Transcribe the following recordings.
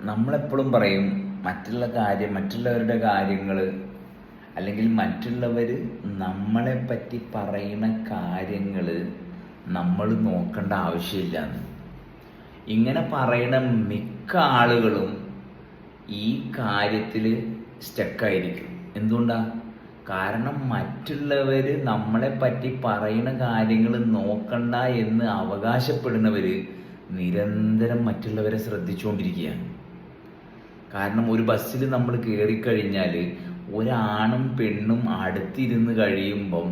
നമ്മളെപ്പോഴും പറയും മറ്റുള്ള കാര്യം മറ്റുള്ളവരുടെ കാര്യങ്ങൾ അല്ലെങ്കിൽ മറ്റുള്ളവർ നമ്മളെ പറ്റി പറയുന്ന കാര്യങ്ങൾ നമ്മൾ നോക്കേണ്ട ആവശ്യമില്ലാന്ന്. ഇങ്ങനെ പറയണ മിക്ക ആളുകളും ഈ കാര്യത്തിൽ സ്റ്റക്കായിരിക്കും. എന്തുകൊണ്ടാ? കാരണം മറ്റുള്ളവർ നമ്മളെ പറ്റി പറയുന്ന കാര്യങ്ങൾ നോക്കണ്ട എന്ന് അവകാശപ്പെടുന്നവർ നിരന്തരം മറ്റുള്ളവരെ ശ്രദ്ധിച്ചുകൊണ്ടിരിക്കുകയാണ് കാരണം ഒരു ബസ്സിൽ നമ്മൾ കയറിക്കഴിഞ്ഞാൽ ഒരാണും പെണ്ണും അടുത്തിരുന്ന് കഴിയുമ്പം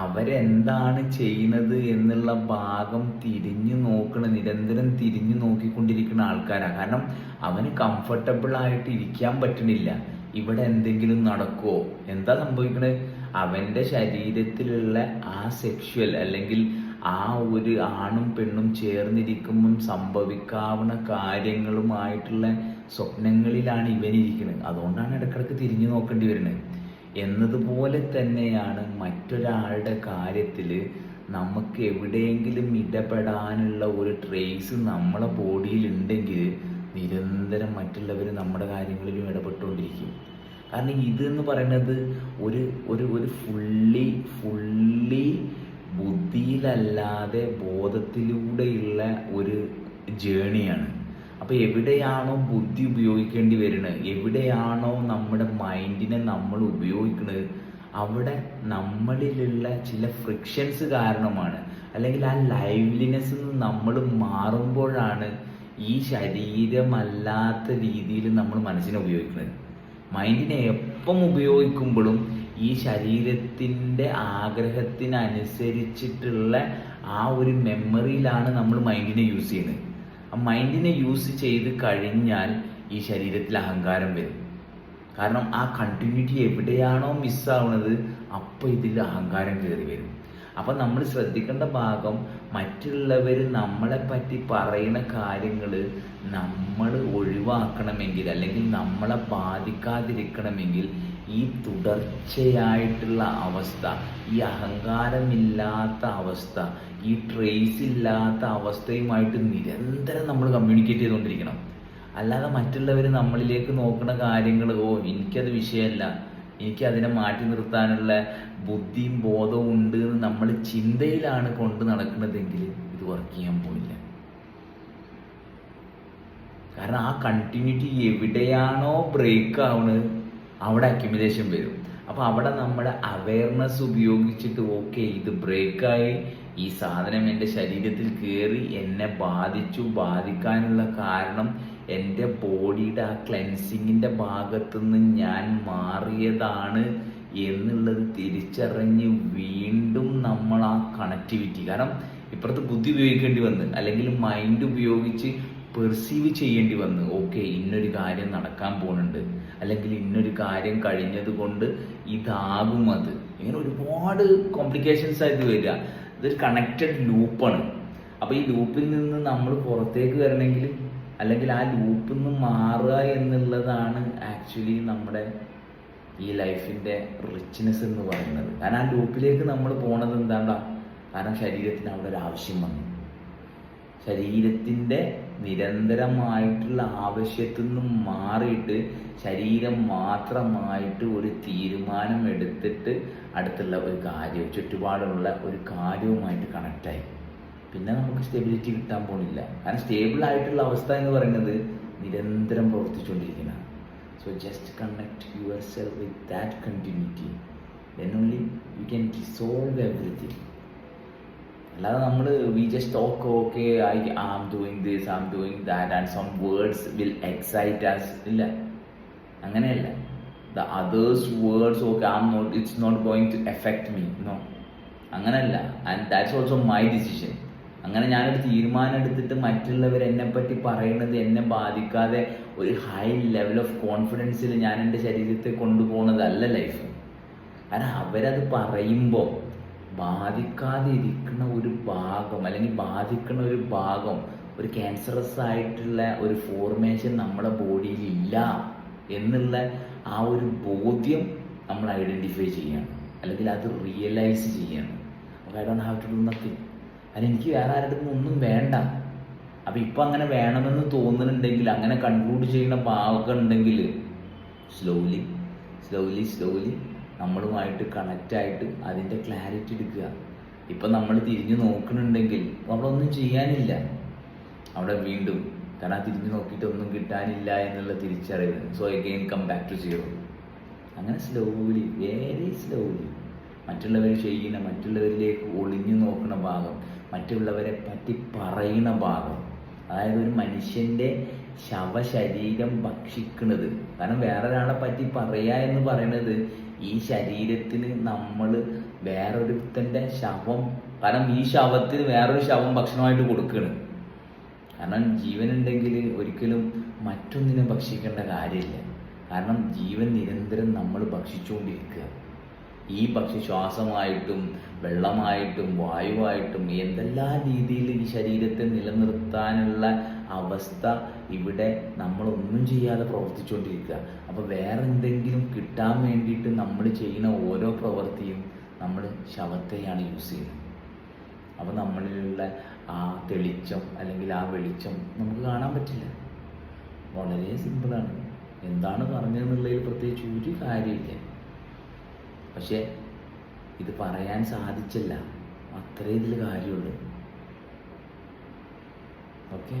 അവരെന്താണ് ചെയ്യുന്നത് എന്നുള്ള ഭാഗം തിരിഞ്ഞു നോക്കണ നിരന്തരം തിരിഞ്ഞു നോക്കിക്കൊണ്ടിരിക്കുന്ന ആൾക്കാരാണ് കാരണം അവന് കംഫർട്ടബിൾ ആയിട്ട് ഇരിക്കാൻ പറ്റണില്ല. ഇവിടെ എന്തെങ്കിലും നടക്കുമോ എന്താ സംഭവിക്കണത് അവന്റെ ശരീരത്തിലുള്ള ആ സെക്ഷുവൽ അല്ലെങ്കിൽ ആ ഒരു ആണും പെണ്ണും ചേർന്നിരിക്കുമ്പം സംഭവിക്കാവുന്ന കാര്യങ്ങളുമായിട്ടുള്ള സ്വപ്നങ്ങളിലാണ് ഇവനിരിക്കുന്നത്. അതുകൊണ്ടാണ് ഇടക്കിടക്ക് തിരിഞ്ഞു നോക്കേണ്ടി വരുന്നത്. എന്നതുപോലെ തന്നെയാണ് മറ്റൊരാളുടെ കാര്യത്തിൽ നമുക്ക് എവിടെയെങ്കിലും ഇടപെടാനുള്ള ഒരു ട്രേസ് നമ്മളെ ബോഡിയിലുണ്ടെങ്കിൽ നിരന്തരം മറ്റുള്ളവർ നമ്മുടെ കാര്യങ്ങളിലും ഇടപെട്ടുകൊണ്ടിരിക്കും. കാരണം ഇതെന്ന് പറയുന്നത് ഒരു ഒരു ഒരു ഫുള്ളി ഫുള്ളി ബുദ്ധിയിലല്ലാതെ ബോധത്തിലൂടെയുള്ള ഒരു ജേണിയാണ്. അപ്പോൾ എവിടെയാണോ ബുദ്ധി ഉപയോഗിക്കേണ്ടി വരുന്നത് എവിടെയാണോ നമ്മുടെ മൈൻഡിനെ നമ്മൾ ഉപയോഗിക്കുന്നത് അവിടെ നമ്മളിലുള്ള ചില ഫ്രിക്ഷൻസ് കാരണമാണ്. അല്ലെങ്കിൽ ആ ലൈവ്ലിനെസ് നമ്മൾ മാറുമ്പോഴാണ് ഈ ശരീരമല്ലാത്ത രീതിയിൽ നമ്മൾ മനസ്സിനെ ഉപയോഗിക്കുന്നത്. മൈൻഡിനെ എപ്പം ഉപയോഗിക്കുമ്പോഴും ഈ ശരീരത്തിന്റെ ആഗ്രഹത്തിനനുസരിച്ചിട്ടുള്ള ആ ഒരു മെമ്മറിയിലാണ് നമ്മൾ മൈൻഡിനെ യൂസ് ചെയ്യുന്നത്. ആ മൈൻഡിനെ യൂസ് ചെയ്ത് കഴിഞ്ഞാൽ ഈ ശരീരത്തിൽ അഹങ്കാരം വരും. കാരണം ആ കണ്ടിന്യൂറ്റി എവിടെയാണോ മിസ്സാവുന്നത് അപ്പോൾ ഇതിൽ അഹങ്കാരം കയറി വരും. അപ്പം നമ്മൾ ശ്രദ്ധിക്കേണ്ട ഭാഗം മറ്റുള്ളവർ നമ്മളെ പറ്റി പറയുന്ന കാര്യങ്ങൾ നമ്മൾ ഒഴിവാക്കണമെങ്കിൽ അല്ലെങ്കിൽ നമ്മളെ ബാധിക്കാതിരിക്കണമെങ്കിൽ ഈ തുടർച്ചയായിട്ടുള്ള അവസ്ഥ ഈ അഹങ്കാരമില്ലാത്ത അവസ്ഥ ഈ ട്രേസ് ഇല്ലാത്ത അവസ്ഥയുമായിട്ട് നിരന്തരം നമ്മൾ കമ്മ്യൂണിക്കേറ്റ് ചെയ്തുകൊണ്ടിരിക്കണം. അല്ലാതെ മറ്റുള്ളവർ നമ്മളിലേക്ക് നോക്കുന്ന കാര്യങ്ങൾ ഓ എനിക്കത് വിഷയമല്ല. എനിക്ക് അതിനെ മാറ്റി നിർത്താനുള്ള ബുദ്ധിയും ബോധവും ഉണ്ട് എന്ന് നമ്മൾ ചിന്തയിലാണ് കൊണ്ട് നടക്കുന്നതെങ്കിൽ ഇത് വർക്ക് ചെയ്യാൻ പോയില്ല കാരണം ആ കണ്ടിന്യൂറ്റി എവിടെയാണോ ബ്രേക്ക് ആവുന്നത് അവിടെ അക്യുമിലേഷൻ വരും. അപ്പോൾ അവിടെ നമ്മുടെ അവയർനെസ് ഉപയോഗിച്ചിട്ട് ഓക്കെ ഇത് ബ്രേക്കായി. ഈ സാധനം എന്റെ ശരീരത്തിൽ കയറി എന്നെ ബാധിച്ചു. ബാധിക്കാനുള്ള കാരണം എന്റെ ബോഡിയുടെ ആ ക്ലെൻസിങ്ങിന്റെ ഭാഗത്തുനിന്ന് ഞാൻ മാറിയതാണ് എന്നുള്ളത് തിരിച്ചറിഞ്ഞ് വീണ്ടും നമ്മൾ ആ കണക്ടിവിറ്റി കാരണം ഇപ്പുറത്ത് ബുദ്ധി ഉപയോഗിക്കേണ്ടി വന്ന് അല്ലെങ്കിൽ മൈൻഡ് ഉപയോഗിച്ച് പെർസീവ് ചെയ്യേണ്ടി വന്ന് ഓക്കെ ഇന്നൊരു കാര്യം നടക്കാൻ പോകുന്നുണ്ട് അല്ലെങ്കിൽ ഇന്നൊരു കാര്യം കഴിഞ്ഞത് കൊണ്ട് ഇതാകും അത്. ഇങ്ങനെ ഒരുപാട് കോംപ്ലിക്കേഷൻസ് ആയിട്ട് വരിക. ഇതൊരു കണക്റ്റഡ് ലൂപ്പാണ് അപ്പോൾ ഈ ലൂപ്പിൽ നിന്ന് നമ്മൾ പുറത്തേക്ക് വരണമെങ്കിൽ അല്ലെങ്കിൽ ആ ലൂപ്പിൽ നിന്ന് മാറുക എന്നുള്ളതാണ് ആക്ച്വലി നമ്മുടെ ഈ ലൈഫിന്റെ റിച്ച്നെസ് എന്ന് പറയുന്നത്. കാരണം ആ ലൂപ്പിലേക്ക് നമ്മൾ പോണത് എന്താണ്ടാ? കാരണം ശരീരത്തിന് അവിടെ ഒരു ആവശ്യം വന്നു. ശരീരത്തിന്റെ നിരന്തരമായിട്ടുള്ള ആവശ്യത്തിൽ നിന്നും മാറിയിട്ട് ശരീരം മാത്രമായിട്ട് ഒരു തീരുമാനം എടുത്തിട്ട് അടുത്തുള്ള ഒരു കാര്യവും ചുറ്റുപാടുള്ള ഒരു കാര്യവുമായിട്ട് കണക്റ്റായി പിന്നെ നമുക്ക് സ്റ്റെബിലിറ്റി കിട്ടാൻ പോണില്ല. കാരണം സ്റ്റേബിൾ ആയിട്ടുള്ള അവസ്ഥ എന്ന് പറയുന്നത് നിരന്തരം പ്രവർത്തിച്ചുകൊണ്ടിരിക്കുന്ന so just connect yourself with that continuity then only you can dissolve everything അല്ലാതെ നമ്മൾ we just talk okay I am doing this am doing that and some words will excite us ഇല്ല. അങ്ങനെയല്ല. The others words okay am not it's not going to effect me no അങ്ങനല്ല. And that's also my decision അങ്ങനെ ഞാനൊരു തീരുമാനം എടുത്തിട്ട് മറ്റുള്ളവർ എന്നെ പറ്റി പറയുന്നത് എന്നെ ബാധിക്കാതെ ഒരു ഹൈ ലെവൽ ഓഫ് കോൺഫിഡൻസിൽ ഞാൻ എന്റെ ശരീരത്തെ കൊണ്ടുപോകുന്നതല്ല ലൈഫ് കാരണം അവരത് പറയുമ്പോൾ ബാധിക്കാതിരിക്കുന്ന ഒരു ഭാഗം അല്ലെങ്കിൽ ബാധിക്കുന്ന ഒരു ഭാഗം ഒരു ക്യാൻസറസ് ആയിട്ടുള്ള ഒരു ഫോർമേഷൻ നമ്മുടെ ബോഡിയിൽ ഇല്ല എന്നുള്ള ആ ഒരു ബോധ്യം നമ്മൾ ഐഡന്റിഫൈ ചെയ്യണം അല്ലെങ്കിൽ അത് റിയലൈസ് ചെയ്യണം. I don't have to do nothing അതിന് എനിക്ക് വേറെ ആരുടെ ഒന്നും വേണ്ട. അപ്പം ഇപ്പം അങ്ങനെ വേണമെന്ന് തോന്നുന്നുണ്ടെങ്കിൽ അങ്ങനെ കൺക്ലൂഡ് ചെയ്യുന്ന ഭാഗമൊക്കെ ഉണ്ടെങ്കിൽ സ്ലോലി സ്ലോലി സ്ലോലി നമ്മളുമായിട്ട് കണക്റ്റായിട്ട് അതിന്റെ ക്ലാരിറ്റി എടുക്കുക. ഇപ്പം നമ്മൾ തിരിഞ്ഞു നോക്കുന്നുണ്ടെങ്കിൽ നമ്മളൊന്നും ചെയ്യാനില്ല. അവിടെ വീണ്ടും കാരണം തിരിഞ്ഞു നോക്കിയിട്ട് ഒന്നും കിട്ടാനില്ല എന്നുള്ള തിരിച്ചറിവ്. So again come back to zero അങ്ങനെ സ്ലോലി വെരി സ്ലോലി മറ്റുള്ളവർ ചെയ്യുന്ന മറ്റുള്ളവരിലേക്ക് ഒളിഞ്ഞു നോക്കുന്ന ഭാഗം മറ്റുള്ളവരെ പറ്റി പറയുന്ന ഭാഗം. അതായത് ഒരു മനുഷ്യന്റെ ശവശരീരം ഭക്ഷിക്കുന്നത്. കാരണം വേറൊരാളെ പറ്റി പറയുക എന്ന് പറയുന്നത് ഈ ശരീരത്തിന് നമ്മൾ വേറൊരുത്തന്റെ ശവം കാരണം ഈ ശവത്തിന് വേറൊരു ശവം ഭക്ഷണമായിട്ട് കൊടുക്കണം. കാരണം ജീവനുണ്ടെങ്കിൽ ഒരിക്കലും മറ്റൊന്നിനെ ഭക്ഷിക്കേണ്ട കാര്യമില്ല. കാരണം ജീവൻ നിരന്തരം നമ്മൾ ഭക്ഷിച്ചുകൊണ്ടിരിക്കുക. ഈ പക്ഷി ശ്വാസമായിട്ടും വെള്ളമായിട്ടും വായുവായിട്ടും എന്തെല്ലാം രീതിയിൽ ഈ ശരീരത്തെ നിലനിർത്താനുള്ള അവസ്ഥ ഇവിടെ നമ്മളൊന്നും ചെയ്യാതെ പ്രവർത്തിച്ചുകൊണ്ടിരിക്കുക. അപ്പോൾ വേറെ എന്തെങ്കിലും കിട്ടാൻ വേണ്ടിയിട്ട് നമ്മൾ ചെയ്യുന്ന ഓരോ പ്രവൃത്തിയും നമ്മൾ ശവത്തെയാണ് യൂസ് ചെയ്യുന്നത്. അപ്പോൾ നമ്മളിലുള്ള ആ തെളിച്ചം അല്ലെങ്കിൽ ആ വെളിച്ചം നമുക്ക് കാണാൻ പറ്റില്ല. വളരെ സിമ്പിളാണ്. എന്താണ് പറഞ്ഞതെന്നുള്ളതിൽ പ്രത്യേകിച്ച് ഒരു കാര്യമില്ല പക്ഷേ ഇത് പറയാൻ സാധിച്ചില്ല. അത്രേ ഇതിൽ കാര്യമുള്ളൂ. ഓക്കെ